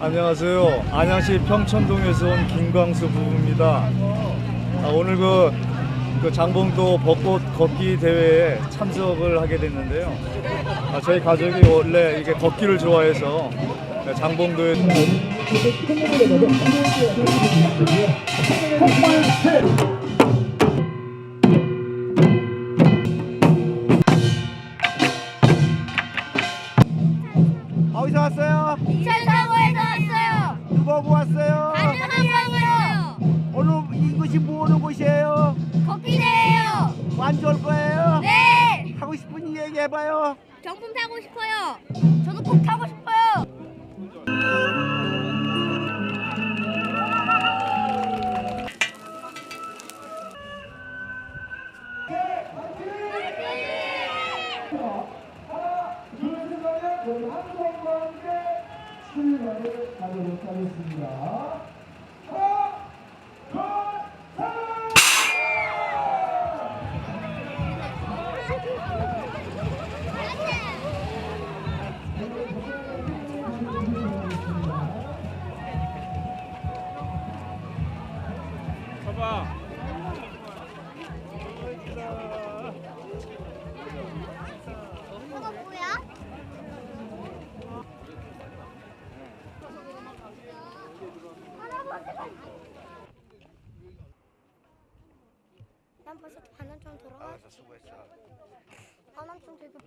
안녕하세요. 안양시 평천동에서 온 김광수 부부입니다. 아, 오늘 그, 그 장봉도 벚꽃 걷기 대회에 참석을 하게 됐는데요. 아, 저희 가족이 원래 이게 걷기를 좋아해서 장봉도에 곳이 곳이에요? 걷기대예요. 완주할 거예요? 네. 하고 싶은 일 얘기해봐요. 경품 타고 싶어요. 저도 꼭 타고 싶어요. 이거 뭐야? 난 벌써 반환점 들어가. 아, 수고했어. 반환점 되게